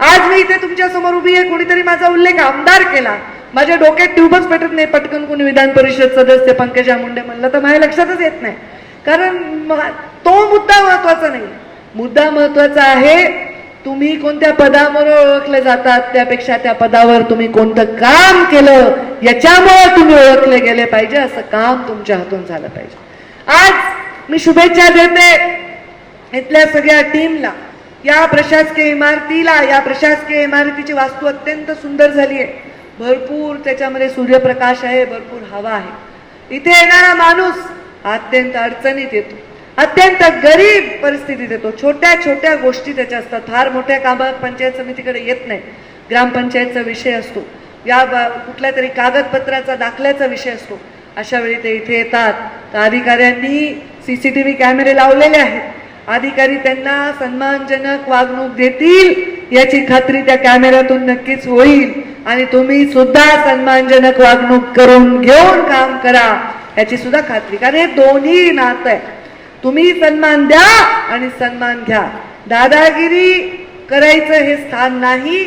आज मी इथे तुमच्यासमोर उभी आहे कोणीतरी माझा उल्लेख आमदार केला. माझ्या डोक्यात ट्यूबच पेटत नाही पटकन कोणी विधान परिषद सदस्य पंकजा मुंडे म्हणलं तर माझ्या लक्षातच येत नाही. कारण तो मुद्दा महत्त्वाचा नाही. मुद्दा महत्त्वाचा आहे तुम्ही कोणत्या पदावर ओळखले जातात त्यापेक्षा त्या पदावर तुम्ही कोणतं काम केलं याच्यामुळे तुम्ही ओळखले गेले पाहिजे असं काम तुमच्या हातून झालं पाहिजे. आज मी शुभेच्छा देते इथल्या सगळ्या टीमला या प्रशासकीय इमारतीला या प्रशासकीय इमारतीची वास्तू अत्यंत सुंदर झाली आहे. भरपूर त्याच्यामध्ये सूर्यप्रकाश आहे भरपूर हवा आहे. इथे येणारा माणूस अत्यंत अडचणीत येतो. अत्यंत गरीब परिस्थितीत येतो. छोट्या छोट्या गोष्टी त्याच्या असतात. फार मोठ्या कामात पंचायत समितीकडे येत नाही. ग्रामपंचायतचा विषय असतो. या कुठल्या तरी कागदपत्राचा दाखल्याचा विषय असतो. अशा वेळी ते इथे येतात. तर अधिकाऱ्यांनी व्ही कॅमेरे लावलेले आहेत. अधिकारी त्यांना सन्मानजनक वागणूक देतील याची खात्री त्या कॅमेऱ्यातून नक्कीच होईल. आणि तुम्ही सुद्धा सन्मानजनक वागणूक करून घेऊन काम करा याची सुद्धा खात्री. कारण हे दोन्ही नात आहे. तुम्ही सन्मान द्या आणि सन्मान घ्या. दादागिरी करायचं हे स्थान नाही